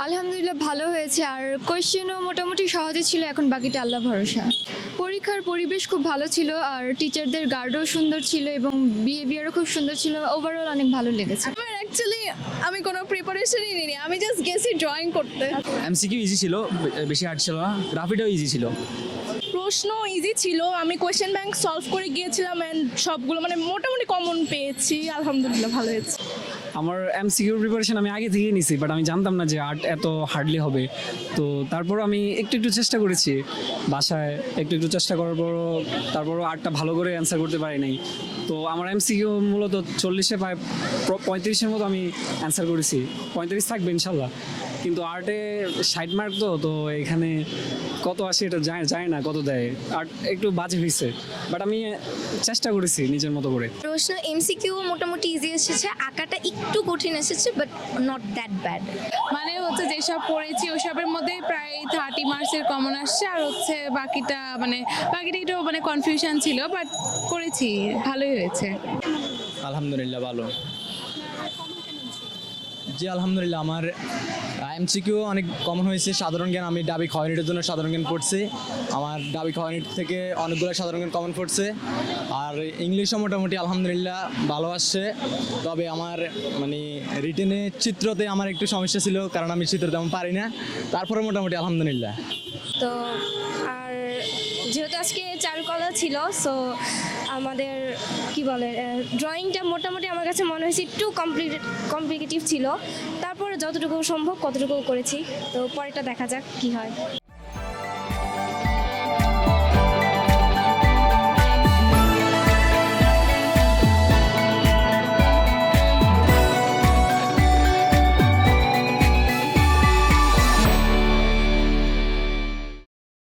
আলহামদুলিল্লাহ ভালো হয়েছে। আর কোয়েশ্চেনও মোটামুটি সহজে ছিল এখন বাকিটা আল্লাহ ভরসা। পরীক্ষার পরিবেশ খুব ভালো ছিল আর টিচারদের গার্ডও সুন্দর ছিল এবং বিহেভিয়ারও খুব সুন্দর ছিল। ওভারঅল অনেক ভালো লেগেছে। আমার অ্যাকচুয়ালি আমি কোনো প্রিপারেশনই নিইনি আমি জাস্ট গেছি ড্রয়িং করতে। এমসিকিউ ইজি ছিল বেশি হার্ড ছিল না গ্রাফিটাও ইজি ছিল। প্রশ্ন ইজি ছিল আমি কোয়েশ্চেন ব্যাংক সলভ করে গিয়েছিলাম অ্যান্ড সবগুলো মানে মোটামুটি কমন পেয়েছি আলহামদুলিল্লাহ ভালো হয়েছে। আমার এমসিকিউর প্রিপারেশন আমি আগে থেকেই নিছি বাট আমি জানতাম না যে আর্ট এত হার্ডলি হবে। তো তারপর আমি একটু একটু চেষ্টা করেছি বাসায়, একটু একটু চেষ্টা করার পরও তারপরও আর্টটা ভালো করে অ্যান্সার করতে পারি নাই। তো আমার এমসিকিউ মূলত চল্লিশে প্রায় পঁয়ত্রিশের মতো আমি অ্যান্সার করেছি। পঁয়ত্রিশ থাকবে ইনশাল্লাহ। কিন্তু আর্টে সাইড মার্ক তো তো এখানে কত আসে এটা যায় যায় না কত দেয়। আর্ট একটু বাজে হয়েছে বাট আমি চেষ্টা করেছি নিজের মতো করে। প্রশ্ন এমসিকিউ মোটামুটি ইজি এসেছে, আঁকাটা একটু কঠিন এসেছে বাট নট দ্যাট ব্যাড মানে হচ্ছে যেসব পড়েছি ওসবের মধ্যে প্রায় থার্টি মার্কসের কমন আসছে আর হচ্ছে বাকিটা মানে বাকিটা একটু মানে কনফিউশন ছিল বাট করেছি ভালোই হয়েছে। আলহামদুলিল্লাহ ভালো। জি, আলহামদুলিল্লাহ, আমার এমসিকিউ অনেক কমন হয়েছে। সাধারণ জ্ঞান, আমি ডাবি খয়নিটের জন্য সাধারণ জ্ঞান পড়ছি। আমার ডাবি খয়নিট থেকে অনেকগুলো সাধারণ জ্ঞান কমন পড়ছে। আর ইংলিশও মোটামুটি, আলহামদুলিল্লাহ, ভালো আসছে। তবে আমার মানে রিটেনে চিত্রতে আমার একটু সমস্যা ছিল, কারণ আমি চিত্র তেমন পারি না। তারপরে মোটামুটি, আলহামদুলিল্লাহ। তো, আর যেহেতু আজকে চারুকলা ছিল সো আমাদের, কি বলে ড্রয়িংটা মোটামুটি আমার কাছে মনে হয়েছে একটু কমপ্লিট কমপ্লিকেটিভ ছিল। তারপরে যতটুকু সম্ভব কতটুকু করেছি। তো পরেরটা দেখা যাক কি হয়।